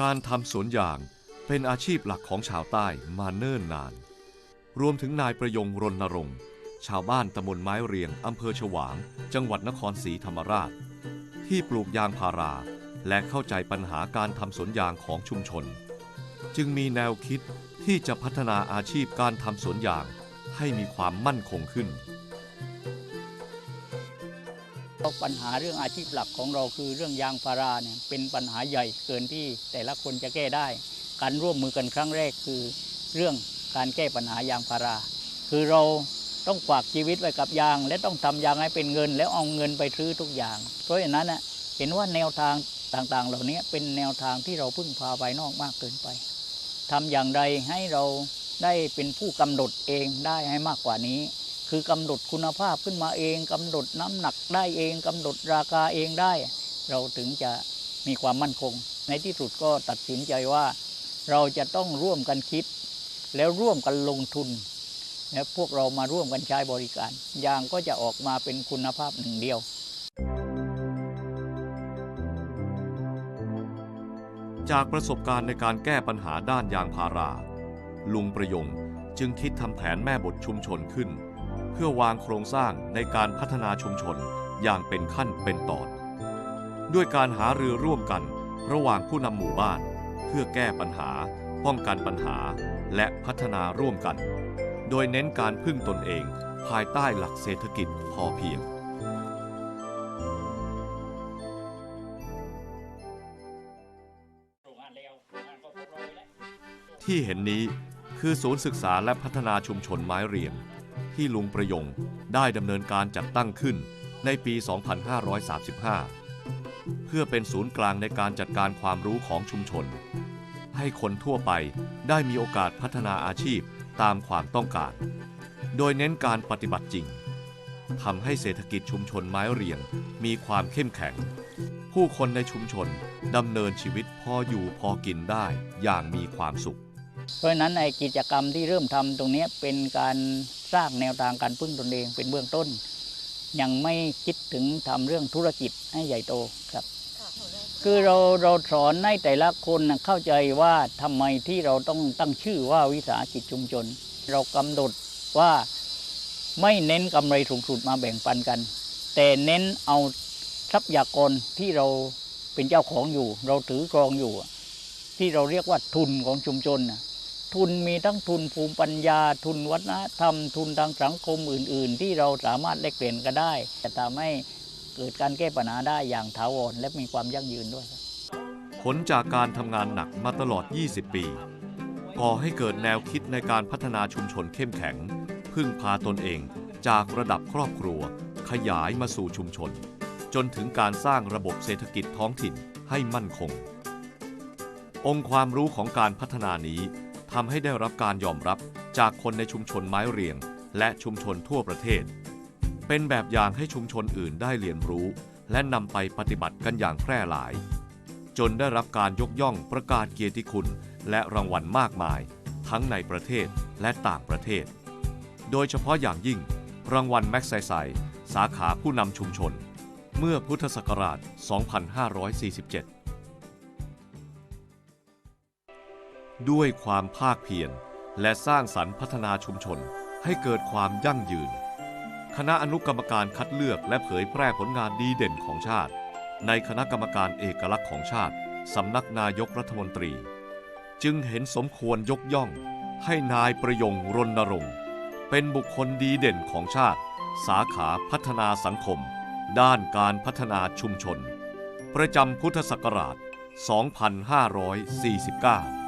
การทำสวนยางเป็นอาชีพหลักของชาวใต้มาเนิ่นนาน รวมถึงนายประยงรณรงค์ ชาวบ้านตำบลไม้เรียงอำเภอฉวาง จังหวัดนครศรีธรรมราช ที่ปลูกยางพารา และเข้าใจปัญหาการทำสวนยางของชุมชน จึงมีแนวคิดที่จะพัฒนาอาชีพการทำสวนยางให้มีความมั่นคงขึ้น ปัญหาเรื่องอาชีพหลักของเราคือเรื่องยางพาราเนี่ยเป็นปัญหาใหญ่เกินที่แต่ละคนจะแก้ได้ การร่วมมือกันครั้งแรกคือเรื่องการแก้ปัญหายางพารา คือเราต้องฝากชีวิตไว้กับยาง และต้องทำยางให้เป็นเงิน แล้วเอาเงินไปซื้อทุกอย่าง เพราะฉะนั้นน่ะเห็นว่าแนวทางต่างๆ เหล่านี้เป็นแนวทางที่เราพึ่งพาภายนอกมากเกินไปทำอย่างไรให้เราได้เป็นผู้กำหนดเองได้ให้มากกว่านี้ คือกำหนดคุณภาพขึ้นมาเองกำหนดน้ำหนักได้เองกำหนดราคาเองได้ เราถึงจะมีความมั่นคง ในที่สุดก็ตัดสินใจว่า เราจะต้องร่วมกันคิด แล้วร่วมกันลงทุนและพวกเรามาร่วมกันใช้บริการยางก็จะออกมาเป็นคุณภาพหนึ่งเดียว จากประสบการณ์ในการแก้ปัญหาด้านยางพารา ลุงประยงจึงคิดทำแผนแม่บทชุมชนขึ้น เพื่อวางโครงสร้างในการพัฒนาชุมชนอย่างเป็นขั้นเป็นตอน ด้วยการหารือร่วมกันระหว่างผู้นำหมู่บ้าน เพื่อแก้ปัญหา ป้องกันปัญหา และพัฒนาร่วมกัน โดยเน้นการพึ่งตนเองภายใต้หลักเศรษฐกิจพอเพียงที่เห็นนี้คือศูนย์ศึกษาและพัฒนาชุมชนไม้เรียง ที่ลุงประยงได้ดำเนินการจัดตั้งขึ้นในปี 2535 เพื่อเป็นศูนย์กลางในการจัดการความรู้ของชุมชน ให้คนทั่วไปได้มีโอกาสพัฒนาอาชีพตามความต้องการ โดยเน้นการปฏิบัติจริงทำให้เศรษฐกิจชุมชนไม้เรียงมีความเข้มแข็ง ผู้คนในชุมชนดำเนินชีวิตพออยู่พอกินได้อย่างมีความสุข เพราะฉะนั้นในกิจกรรมที่เริ่มทำตรงนี้เป็นการ สร้างแนวทางการพึ่งตนเองเป็นเบื้องต้น ยังไม่คิดถึงทำเรื่องธุรกิจให้ใหญ่โตครับ คือเราเราสอนให้แต่ละคนน่ะเข้าใจว่าทำไมที่เราต้องตั้งชื่อว่าวิสาหกิจชุมชน เรากำหนดว่าไม่เน้นกำไรสูงสุดมาแบ่งปันกัน แต่เน้นเอาทรัพยากรที่เราเป็นเจ้าของอยู่ เราถือครองอยู่อะที่เราเรียกว่าทุนของชุมชนน่ะ ทุนมีทั้งทุนภูมิปัญญา ทุนวัฒนธรรม ทุนทางสังคมอื่น ๆ ที่เราสามารถแลกเปลี่ยนกันได้ จะทำให้เกิดการแก้ปัญหาได้อย่างถาวรและมีความยั่งยืนด้วย ผลจากการทำงานหนักมาตลอด 20 ปีก่อให้เกิดแนวคิดในการพัฒนาชุมชนเข้มแข็ง พึ่งพาตนเองจากระดับครอบครัว ขยายมาสู่ชุมชน จนถึงการสร้างระบบเศรษฐกิจท้องถิ่นให้มั่นคง องค์ความรู้ของการพัฒนานี้ ทำให้ได้รับการยอมรับจากคนในชุมชนไม้เรียง และชุมชนทั่วประเทศ เป็นแบบอย่างให้ชุมชนอื่นได้เรียนรู้ และนำไปปฏิบัติกันอย่างแพร่หลาย จนได้รับการยกย่องประกาศเกียรติคุณ และรางวัลมากมาย ทั้งในประเทศและต่างประเทศ โดยเฉพาะอย่างยิ่ง รางวัลแม็กไซไซสาขาผู้นำชุมชน เมื่อพุทธศักราช 2547 ด้วยความภาคเพียรและสร้างสรรค์พัฒนาชุมชนให้เกิดความยั่งยืน คณะอนุกรรมการคัดเลือกและเผยแพร่ผลงานดีเด่นของชาติ ในคณะกรรมการเอกลักษณ์ของชาติ สำนักนายกรัฐมนตรี จึงเห็นสมควรยกย่อง ให้นายประยงรณรงค์เป็นบุคคลดีเด่นของชาติ สาขาพัฒนาสังคม ด้านการพัฒนาชุมชน ประจำพุทธศักราช 2549